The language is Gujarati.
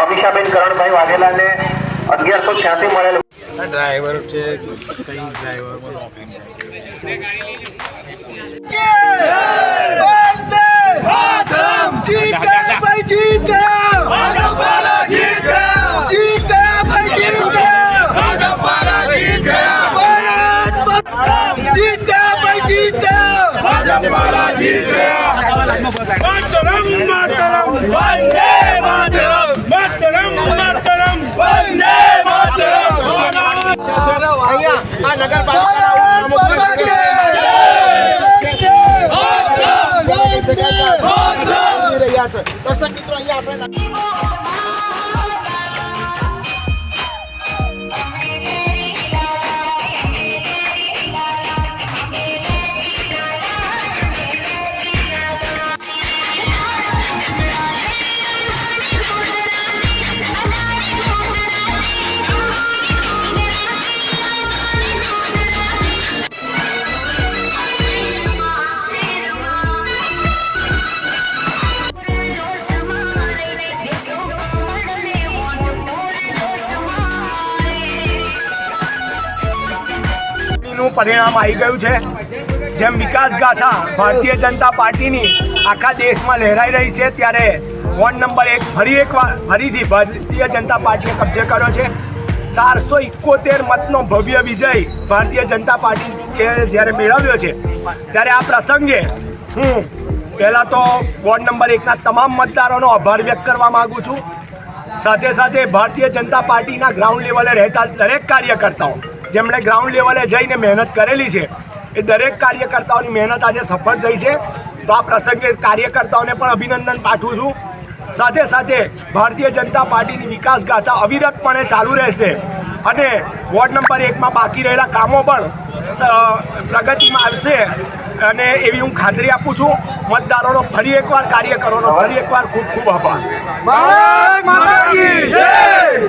અમીષાબેન કરણભાઈ વાઘેલાને અગિયારસો છ્યાસી મળેલ ડ્રાઈવર છે કઈ ડ્રાઈવરમાં નોકરી છે जीत માતરમ માતરમ વંદે માતરમ માતરમ માતરમ વંદે માતરમ ચલો અહીંયા આ નગરપાલિકાના દર્શક મિત્રો અહીંયા આપણે નું પરિણામ આવી ગયું છે. જેમ વિકાસ ગાથા ભારતીય જનતા પાર્ટીની આખા દેશમાં લહેરાઈ રહી છે, ત્યારે વોર્ડ નંબર એક ફરી એકવાર, ફરીથી ભારતીય જનતા પાર્ટીએ કબજે કર્યો છે. ચારસો ઇકોતેર મતનો ભવ્ય વિજય ભારતીય જનતા પાર્ટીએ જ્યારે મેળવ્યો છે, ત્યારે આ પ્રસંગે હું પહેલાં તો વોર્ડ નંબર એકના તમામ મતદારોનો આભાર વ્યક્ત કરવા માગું છું. સાથે સાથે ભારતીય જનતા પાર્ટીના ગ્રાઉન્ડ લેવલે રહેતા દરેક કાર્યકર્તાઓ જેમણે ગ્રાઉન્ડ લેવલે જઈને મહેનત કરેલી છે, એ દરેક કાર્યકર્તાઓની મહેનત આજે સફળ થઈ છે. તો આ પ્રસંગે કાર્યકર્તાઓને પણ અભિનંદન પાઠવું છું. સાથે સાથે ભારતીય જનતા પાર્ટીની વિકાસ ગાથા અવિરતપણે ચાલુ રહેશે. અને વોર્ડ નંબર એકમાં બાકી રહેલા કામો પણ પ્રગતિમાં આવશે. અને એવી હું ખાતરી આપું છું, મતદારોનો ફરી એકવાર કાર્યકરોનો ફરી એકવાર ખૂબ ખૂબ આભાર.